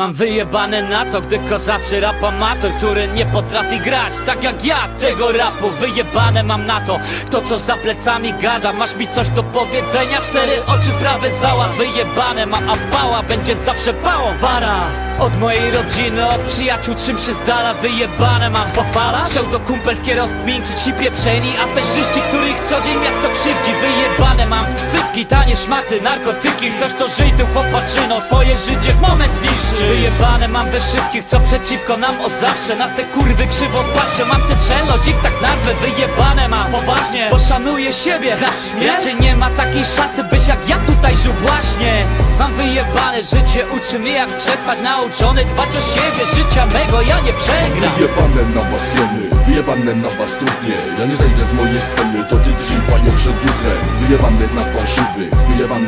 Mam wyjebane na to, gdy kozaczy rap amator Który nie potrafi grać. Tak jak ja tego rapu Wyjebane mam na to, to co za plecami gada Masz mi coś do powiedzenia, cztery oczy sprawy zała Wyjebane mam, a pała będzie zawsze pałą Wara. Od mojej rodziny, od przyjaciół czym się z dala Wyjebane mam. Pochwala? Pseudokumpelskie rozkminki, ci pieprzeni Aferzyści, których co dzień miasto krzywdzi. Wyjebane mam ksywki, tanie szmaty, narkotyki. Chcesz to żyj tym chłopaczyno, swoje życie w moment zniszczy Wyjebane mam we wszystkich, co przeciwko nam od zawsze. Na te kurwy krzywo patrzę, mam tę czelność, ich tak nazwę Wyjebane mam, poważnie, bo szanuję siebie Znasz mnie? Raczej nie ma takiej szansy, byś jak ja tutaj żył właśnie. Mam wyjebane życie, uczy mnie jak przetrwać. Nauczony dbać o siebie, życia mego ja nie przegram. Wyjebane na was hieny, wyjebane na was trudnie. Ja nie zejdę z mojej sceny, to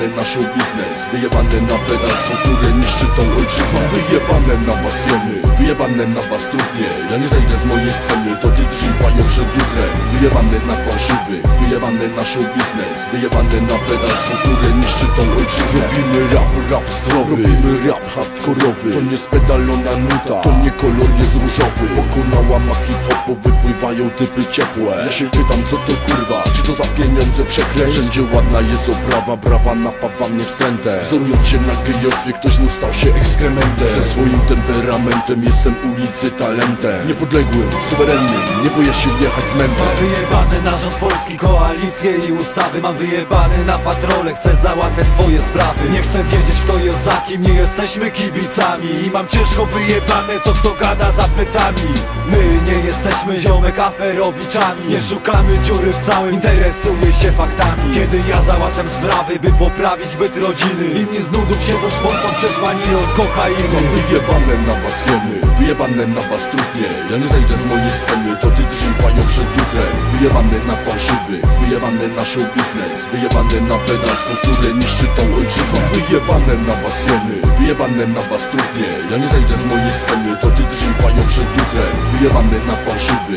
wyjebane na show biznes Wyjebane na niszczy tą ojczyznę Wyjebane na was hieny, wyjebane na was trudnie Ja nie zejdę z mojej sceny, to ty drzyj panią przed jutrem. Wyjebane na fałszywy, wyjebane na show biznes Wyjebane na pedalstwo, które niszczy tą ojczyznę. Robimy rap, rap zdrowy, robimy rap hardkorowy. To nie spedalona nuta, to nie kolor jest różowy. Pokonała ma hip-hopu, wypływają typy ciepłe. Ja się pytam co to kurwa, czy to za pieniądze przeklęć? Wszędzie ładna jest oprawa, brawa napawa mnie wstrętem Wzorując się na gejostwie, ktoś znów stał się ekskrementem. Ze swoim temperamentem jestem ulicy talentem. Niepodległym, suwerennym, nie boję się jechać z mębem wyjebane na rząd polski, koalicje i ustawy. Mam wyjebane na patrole, chcę załatwiać swoje sprawy. Nie chcę wiedzieć kto jest za kim, nie jesteśmy kibicami. I mam ciężko wyjebane co kto gada za plecami. My nie jesteśmy ziomek aferowiczami. Nie szukamy dziury w całym, interesuję się faktami. Kiedy ja załatwiam sprawy, by poprawić byt rodziny. Inni z nudów siedzą szpocą przeszłani od kokainy. Mam wyjebane na was hieny, wyjebane na was trudnie Ja nie zejdę z mojej sceny, to ty drzyj panią przed jutrem. Wyjebane na fałszywy, wyjebane na show biznes Wyjebane na pedalstwo, które niszczy tą ojczyznę. Wyjebane na was hieny, wyjebane na was trudnie Ja nie zejdę z mojej sceny, to ty drzyj panią przed jutrem. Wyjebane na fałszywy